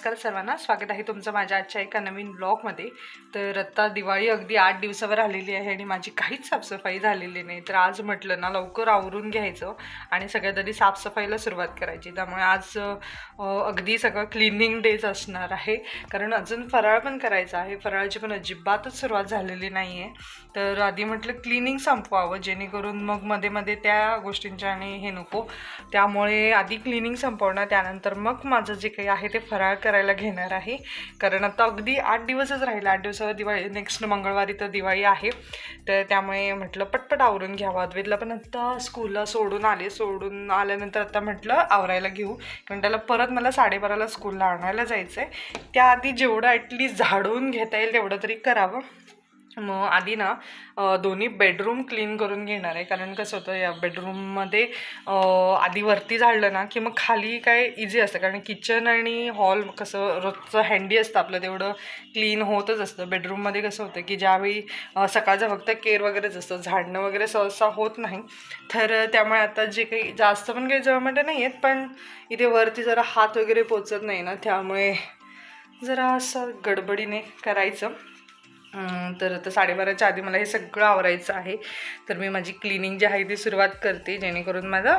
नमस्कार सर्वांना. स्वागत आहे तुमचं माझ्या आजच्या एका नवीन ब्लॉगमध्ये. तर आत्ता दिवाळी अगदी आठ दिवसावर आलेली आहे आणि माझी काहीच साफसफाई झालेली नाही. तर आज म्हटलं ना लवकर आवरून घ्यायचं आणि सगळ्यात आधी साफसफाईला सुरुवात करायची. त्यामुळे आज अगदी सगळं क्लिनिंग डेज असणार आहे. कारण अजून फराळ पण करायचा आहे. फराळाची पण अजिबातच सुरुवात झालेली नाही आहे तर आधी म्हटलं क्लिनिंग संपवावं जेणेकरून मग मध्ये मध्ये त्या गोष्टींच्या आणि हे नको. त्यामुळे आधी क्लिनिंग संपवणार त्यानंतर मग माझं जे काही आहे ते फराळ करायला घेणार आहे. कारण आता अगदी आठ दिवसच राहिलं. आठ दिवसावर दिवाळी नेक्स्ट मंगळवारी तर दिवाळी आहे. तर त्यामुळे म्हटलं पटपट आवरून घ्यावं. अद्वेतला पण आत्ता स्कूलला सोडून आले. सोडून आल्यानंतर आता म्हटलं आवरायला घेऊ. कारण त्याला परत मला साडेबाराला स्कूलला आणायला जायचं आहे त्याआधी जेवढं ॲटलीस्ट झाडून घेता येईल तेवढं तरी करावं. मग आधी ना दोन्ही बेडरूम क्लीन करून घेणार आहे. कारण कसं होतं या बेडरूममध्ये आधी वरती झाडलं ना की मग खाली काय इझी असतं. कारण किचन आणि हॉल कसं रोजचं हँडी असतं आपलं. तेवढं क्लीन होतच असतं. बेडरूममध्ये कसं होतं की ज्यावेळी सकाळचं फक्त केअर वगैरेच असतं. झाडणं वगैरे सहसा होत नाही. तर त्यामुळे आता जे काही जास्त पण काही जळमटं नाही आहेत पण इथे वरती जरा हात वगैरे पोचत नाही ना. त्यामुळे जरा असं गडबडीने करायचं. तर आता साडेबाराच्या आधी मला हे सगळं आवरायचं आहे. तर मी माझी क्लिनिंग जी आहे ती सुरुवात करते जेणेकरून माझं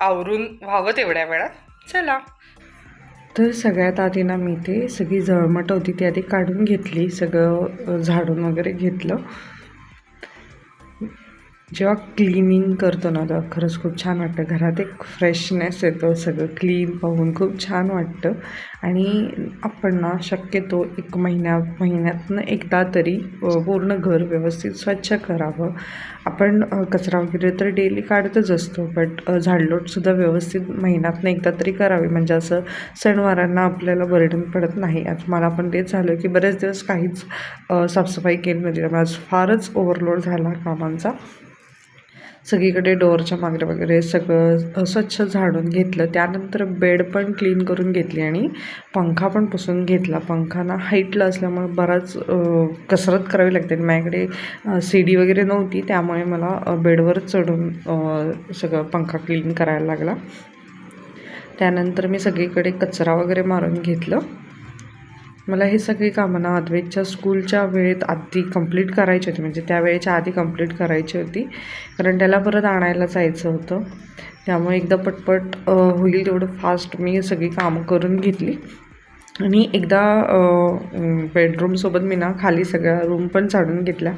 आवरून व्हावं तेवढ्या वेळात. चला. तर सगळ्यात आधी ना मी ते सगळी जळमट होती ती आधी काढून घेतली सगळं झाडून वगैरे घेतलं. जेव्हा क्लिनिंग करतो ना तेव्हा खरंच खूप छान वाटतं. घरात एक फ्रेशनेस येतो सगळं क्लीन पाहून खूप छान वाटतं. आणि आपण ना शक्यतो एक महिन्या महिन्यातनं एकदा तरी पूर्ण घर व्यवस्थित स्वच्छ करावं. आपण कचरा वगैरे तर डेली काढतच असतो बट झाडलोटसुद्धा व्यवस्थित महिन्यातनं एकदा तरी करावी. म्हणजे असं सणवारांना आपल्याला बर्डन पडत नाही. आज मला पण तेच झालं की बरेच दिवस काहीच साफसफाई केली नव्हती. त्यामुळे आज फारच ओव्हरलोड झाला कामांचा. सगळीकडे डोअरच्या मागरे वगैरे सगळं स्वच्छ झाडून घेतलं. त्यानंतर बेड पण क्लीन करून घेतली आणि पंखा पण पुसून घेतला. पंखा ना हाईटला असल्यामुळे बराच कसरत करावी लागते. आणि माझ्याकडे सीडी वगैरे नव्हती त्यामुळे मला बेडवर चढून सगळं पंखा क्लीन करायला लागला. त्यानंतर मी सगळीकडे कचरा वगैरे मारून घेतलं. मला हे सगळी कामं ना अद्वैतच्या स्कूलच्या वेळेत आधी कंप्लीट करायची होती. म्हणजे त्या वेळेच्या आधी कंप्लीट करायची होती. कारण त्याला परत आणायला जायचं होतं. त्यामुळे एकदा पटपट होईल तेवढं फास्ट मी सगळी कामं करून घेतली. आणि एकदा बेडरूमसोबत मी ना खाली सगळ्या रूम पण झाडून घेतल्या.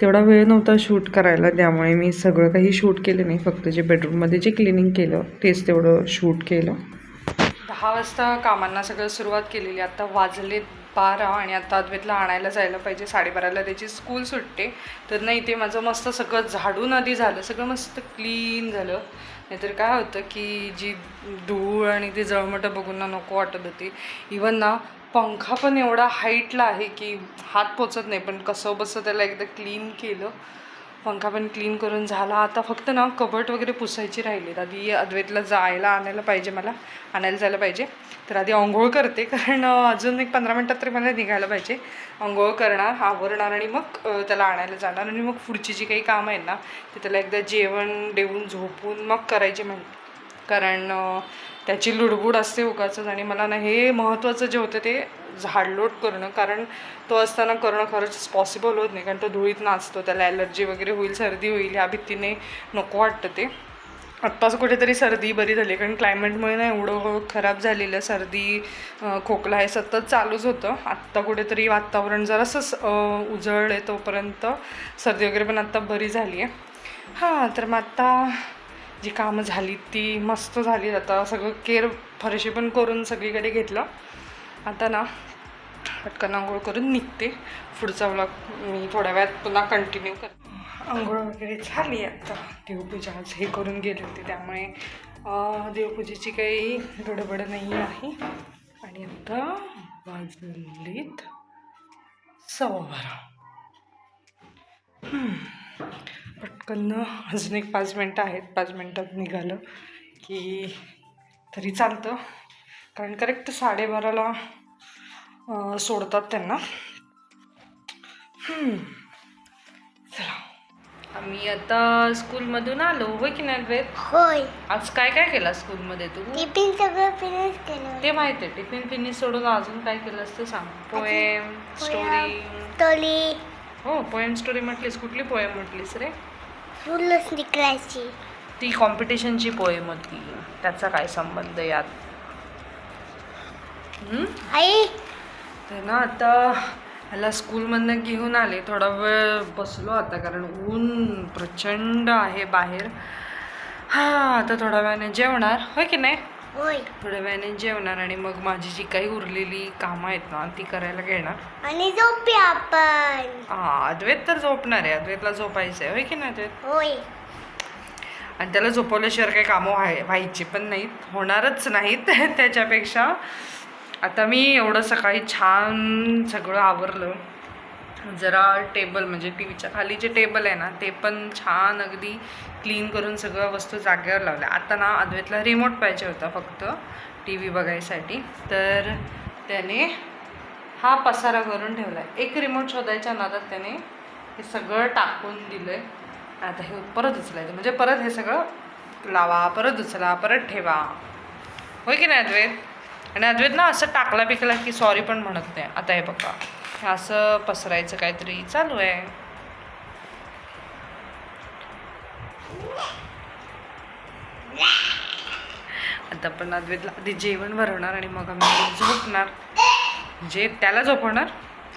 तेवढा वेळ नव्हता शूट करायला. त्यामुळे मी सगळं काही शूट केलं नाही. फक्त जे बेडरूममध्ये जे क्लिनिंग केलं तेच तेवढं शूट केलं. दहा वाजता कामांना सगळं सुरुवात केलेली. आता वाजले बारा आणि आता अद्वैतला आणायला जायला पाहिजे. साडेबाराला त्याची स्कूल सुटते. तर नाही ते माझं मस्त सगळं झाडून आधी झालं. सगळं मस्त क्लीन झालं. नाहीतर काय होतं की जी धूळ आणि ती जळमटं बघून ना नको वाटत होती. इवन ना पंखा पण एवढा हाईटला आहे की हात पोचत नाही. पण कसं बसं त्याला एकदा क्लीन केलं. पंखा पण क्लीन करून झाला. आता फक्त ना कबट वगैरे पुसायची राहिली. आधी अद्वैतला जायला आणायला पाहिजे मला. आणायला जायला पाहिजे. तर आधी आंघोळ करते. कारण अजून एक पंधरा मिनटात तरी मला निघायला पाहिजे. आंघोळ करणार आवरणार आणि मग त्याला आणायला जाणार. आणि मग पुढची जी काही कामं आहेत ना ते त्याला एकदा जेवण देऊन झोपून मग करायची म्हण कारण त्याची लुडबुड असते उगाचच. आणि मला ना हे महत्त्वाचं जे होतं ते झाडलोट करणं कारण तो असताना करणं खरंच पॉसिबल होत नाही कारण तो धुळीत नाचतो त्याला ॲलर्जी वगैरे होईल सर्दी होईल ह्या भीतीने नको वाटतं ते. आत्ताच कुठेतरी सर्दी बरी झाली कारण क्लायमेटमुळे ना एवढं खराब झालेलं सर्दी खोकला हे सतत चालूच होतं. आत्ता कुठेतरी वातावरण जरासं उजळलं आहे तोपर्यंत सर्दी वगैरे पण आत्ता बरी झाली आहे हां तर मग आत्ता जी कामं झाली ती मस्त झाली आता सगळं केअर फरशी पण करून सगळीकडे घेतलं. आता ना पटकन आंघोळ करून निघते. पुढचा व्लॉग मी थोड्या वेळात पुन्हा कंटिन्यू करते. आंघोळ वगैरे झाली आता. देवपूजा आज हे करून गेले होते. त्यामुळे देवपूजेची काही गडबड नाही आहे. आणि आता वाजलीत सव्वा बारा. पटकन अजून एक पाच मिनटं आहेत. पाच मिनटात निघालं की तरी चालतं. कारण करेक्ट साडेबाराला सोडतात त्यांना. हम्म. चला. मी आता स्कूलमधून आलो होय की नाही होय. आज काय काय केलं स्कूलमध्ये तू? टिफिन सगळं फिनिश केलं. ते माहिती आहे टिफिन फिनिश सोडून अजून काय केलं असतं सांग. पोएम स्टोरी तोली हो पोएम स्टोरी म्हटलीस कुठली पोएम म्हटलीस रे? फुलच निघायची ती कॉम्पिटिशनची पोएम होती. त्याचा काय संबंध यात? आई तर ना आता ह्याला स्कूलमधनं घेऊन आले. थोडा वेळ बसलो आता कारण ऊन प्रचंड आहे बाहेर. हा आता थोड्या वेळाने जेवणार. होय की नाही? होय. थोड्या वेळाने जेवणार आणि मग माझी जी काही उरलेली कामं आहेत ना ती करायला घेणार. आणि झोपूया आपण. हा अद्वैत तर झोपणार आहे. अद्वैतला झोपायचं आहे. होय की नाही अद्वैत? होय. आणि त्याला झोपवल्याशिवाय काही कामं व्हाय व्हायची पण नाहीत. होणारच नाहीत त्याच्यापेक्षा. आता मी एवढं सकाळी छान सगळं आवरलं. जरा टेबल म्हणजे टी व्हीच्या खाली जे टेबल आहे ना ते पण छान अगदी क्लीन करून सगळं वस्तू जागेवर लावल्या. आता ना अद्वैतला रिमोट पाहिजे होता फक्त टी व्ही बघायसाठी. तर त्याने हा पसारा करून ठेवला आहे एक रिमोट शोधायच्या नादात त्याने हे सगळं टाकून दिलं आहे आता हे परत उचलायचं. म्हणजे परत हे सगळं लावा परत उचला परत ठेवा. होय की नाही अद्वैत? आणि अद्वैत ना असं टाकला बिकला की सॉरी पण म्हणत नाही आता हे बघा. हे असं पसरायचं काहीतरी. चालू आहे. आता पण अद्वैतला आधी जेवण भरवणार आणि मग आम्ही झोपणार. म्हणजे त्याला झोपवणार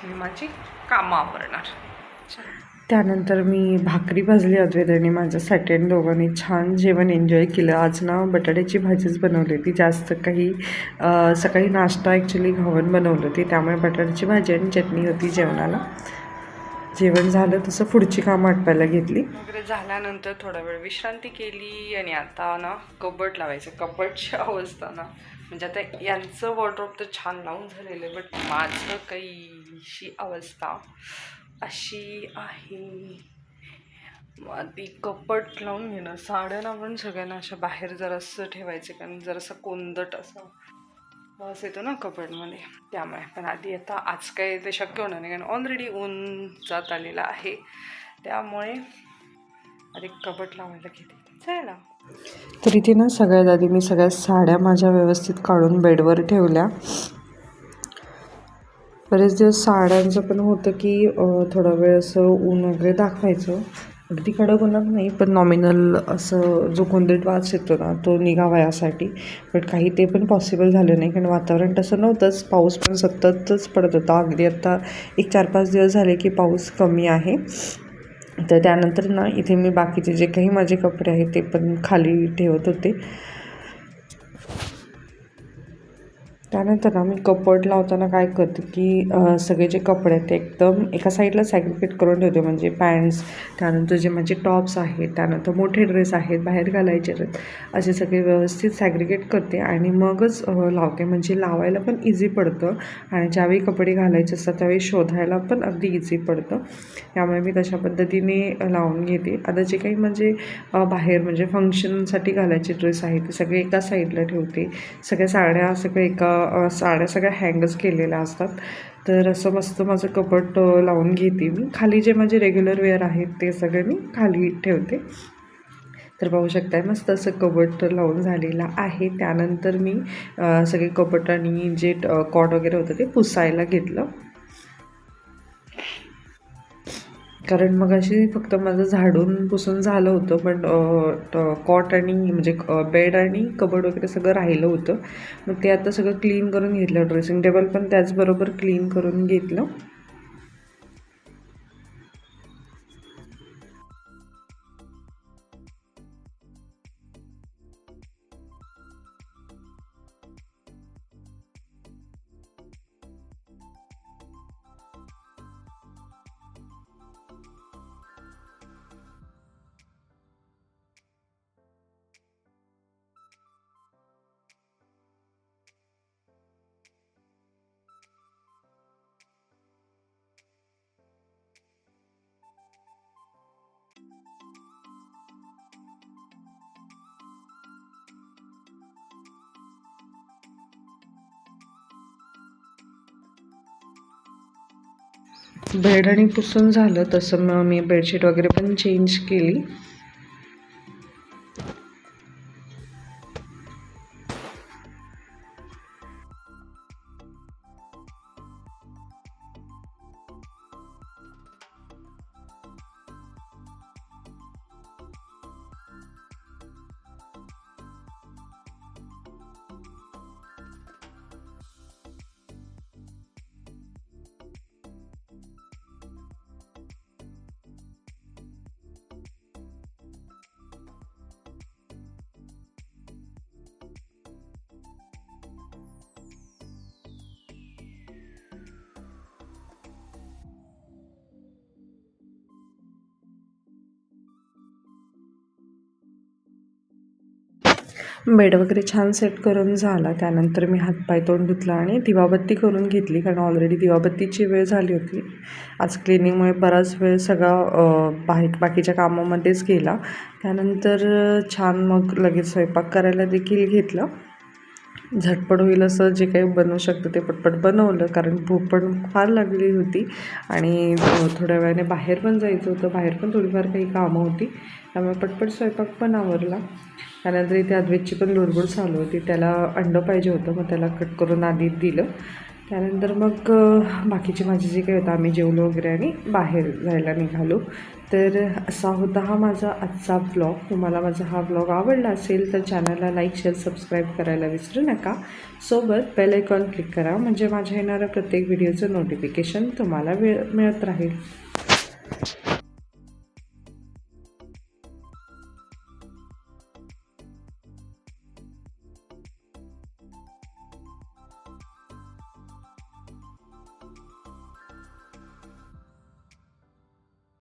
मी माझी कामं आवरणार. त्यानंतर मी भाकरी भाजली अद्वैताने माझ्यासाठी आणि दोघांनी छान जेवण एन्जॉय केलं. आज ना बटाट्याची भाजीच बनवली होती. जास्त काही सकाळी नाश्ता ॲक्च्युली घावन बनवलं होती. त्यामुळे बटाट्याची भाजी आणि चटणी होती जेवणाला. जेवण झालं तसं पुढची कामं आटपायला घेतली. वगैरे झाल्यानंतर थोडा वेळ विश्रांती केली आणि आता ना कबट लावायचं. कबडची अवस्था ना म्हणजे आता यांचं वॉर्ड्रॉप तर छान लावून झालेलं आहे बट माझं काहीशी अवस्था. अशी आहे. आधी कपट लावून घेणं साड्या ना पण सगळ्यांना अशा बाहेर जरासं ठेवायचे कारण जरासं कोंदट असं. वास येतो ना कपडमध्ये त्यामुळे पण आधी आता आज काय ते शक्य होणार नाही कारण ऑलरेडी ऊन जात आलेला आहे. त्यामुळे आधी कपट लावायला घेते. चला. तर इथे ना सगळ्यात आधी मी सगळ्या साड्या माझ्या व्यवस्थित काढून बेडवर ठेवल्या. बरेच दिवस साड्यांचं पण होतं की थोडा वेळ असं ऊन वगैरे दाखवायचं. अगदी कडक उन्हात नाही पण नॉमिनल असं जो कोंदट वास येतो ना तो निघावा यासाठी. बट काही ते पण पॉसिबल झालं नाही कारण वातावरण तसं नव्हतंच. पाऊस पण सततच पडत होता. अगदी आत्ता एक चार पाच दिवस झाले की पाऊस कमी आहे. तर त्यानंतर ना इथे मी बाकीचे जे काही माझे कपडे आहेत ते पण खाली ठेवत होते. त्यानंतर ना मी कपड लावताना काय करते की सगळे जे कपडे आहेत ते एकदम एका साईडला सॅग्रिगेट करून ठेवते. म्हणजे पॅन्ट्स त्यानंतर जे माझे टॉप्स आहेत त्यानंतर मोठे ड्रेस आहेत बाहेर घालायचे आहेत असे सगळे व्यवस्थित सॅग्रिगेट करते आणि मगच लावते. म्हणजे लावायला पण इझी पडतं आणि ज्यावेळी कपडे घालायचे असतात त्यावेळी शोधायला पण अगदी इझी पडतं. त्यामुळे मी तशा पद्धतीने लावून घेते. आता जे काही म्हणजे बाहेर म्हणजे फंक्शनसाठी घालायचे ड्रेस आहेत ते सगळे एका साईडला ठेवते. सगळ्या साड्या सगळ्या एका साड्या सगळ्या हँगच केलेल्या असतात. तर असं मस्त माझं कपट लावून घेते मी. खाली जे माझे रेग्युलर वेअर आहेत ते सगळे मी खाली ठेवते. तर पाहू शकताय मस्त असं कबट लावून झालेलं आहे. त्यानंतर मी सगळे कपट आणि जे कॉट वगैरे होतं ते पुसायला घेतलं. कारण मग अशी फक्त माझं झाडून पुसून झालं होतं पण कॉट आणि म्हणजे बेड आणि कबड वगैरे सगळं राहिलं होतं. मग ते आता सगळं क्लीन करून घेतलं ड्रेसिंग टेबल पण त्याचबरोबर क्लीन करून घेतलं. बेड आणि पुसून झालं तसं मग मी बेडशीट वगैरे पण चेंज केली. बेड वगैरे छान सेट करून झाला. त्यानंतर मी हातपाय तोंड धुतला आणि दिवाबत्ती करून घेतली कारण ऑलरेडी दिवाबत्तीची वेळ झाली होती. आज क्लिनिंगमुळे बराच वेळ सगळा बाहेर बाकीच्या कामामध्येच गेला. त्यानंतर छान मग लगेच स्वयंपाक करायला देखील घेतलं. झटपट होईल असं जे काही बनवू शकतं ते पटपट बनवलं. कारण भूक पण फार लागली होती आणि थोड्या वेळाने बाहेर पण जायचं होतं. बाहेर पण थोडीफार काही कामं होती. त्यामुळे पटपट स्वयंपाक पण आवरला. त्यानंतर इथे अद्वैतची पण लुडबुड चालू होती. त्याला अंडं पाहिजे होतं. मग त्याला कट करून आधी दिलं. त्यानंतर मग बाकीचे बाकीची माझी जे काही होतं आम्ही जेवलो वगैरे आणि बाहेर जायला निघालो. तर असा होता हा माझा आजचा ब्लॉग तुम्हाला माझा हा ब्लॉग आवडला असेल तर चॅनलला लाईक शेअर सबस्क्राईब करायला विसरू नका. सोबत बेल आयकॉन क्लिक करा म्हणजे माझ्या येणाऱ्या प्रत्येक व्हिडिओचं नोटिफिकेशन तुम्हाला वेळ मिळत राहील.